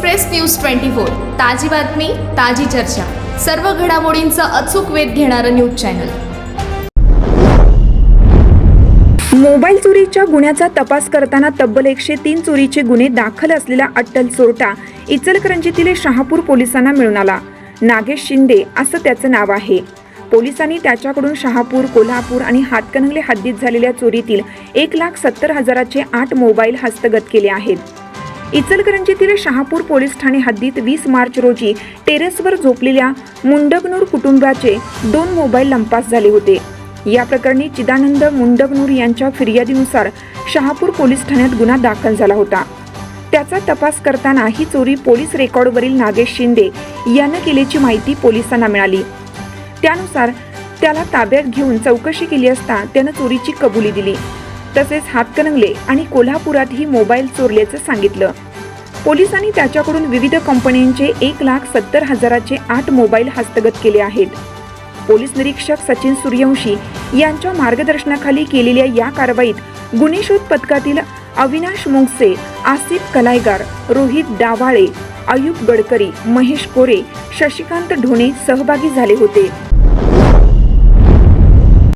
Express news twenty four. ताजी बातमी ताजी चर्चा. सर्व घडामोडींचा अचूक वेध घेणारं न्यूज चॅनल. मोबाईल चोरीच्या गुन्ह्याचा तपास करताना तब्बल एकशे तीन चोरीचे गुन्हे दाखल असलेला अट्टल चोरटा इचलकरंजीतील शहापूर पोलिसांना मिळून आला. नागेश शिंदे असं त्याचं नाव आहे. पोलिसांनी त्याच्याकडून शहापूर कोल्हापूर आणि हातकणंगले हद्दीत झालेल्या चोरीतील एक लाख सत्तर हजाराचे आठ मोबाईल हस्तगत केले आहेत. इचलकरंजीतील शहापूर पोलीस ठाणे हद्दीत वीस मार्च रोजी टेरेसवर झोपलेल्या मुंडगनूर कुटुंबाचे दोन मोबाईल लंपास झाले होते. या प्रकरणी चिदानंद मुंडगनूर यांच्या फिर्यादीनुसार शहापूर पोलीस ठाण्यात गुन्हा दाखल झाला होता. त्याचा तपास करताना ही चोरी पोलीस रेकॉर्डवरील नागेश शिंदे यानं केल्याची माहिती पोलिसांना मिळाली. त्यानुसार त्याला ताब्यात घेऊन चौकशी केली असता त्यानं चोरीची कबुली दिली. तसेच हातकणंगले आणि कोल्हापुरातही मोबाईल चोरल्याचं सांगितलं. पोलिसांनी त्याच्याकडून विविध कंपन्यांचे एक लाख सत्तर हजाराचे आठ मोबाईल हस्तगत केले आहेत. पोलीस निरीक्षक सचिन सूर्यवंशी यांच्या मार्गदर्शनाखाली केलेल्या या कारवाईत गुन्हे शोध पथकातील अविनाश मोंगसे आसिफ कलायगार रोहित डावाळे अयुब गडकरी महेश कोरे शशिकांत ढोणे सहभागी झाले होते.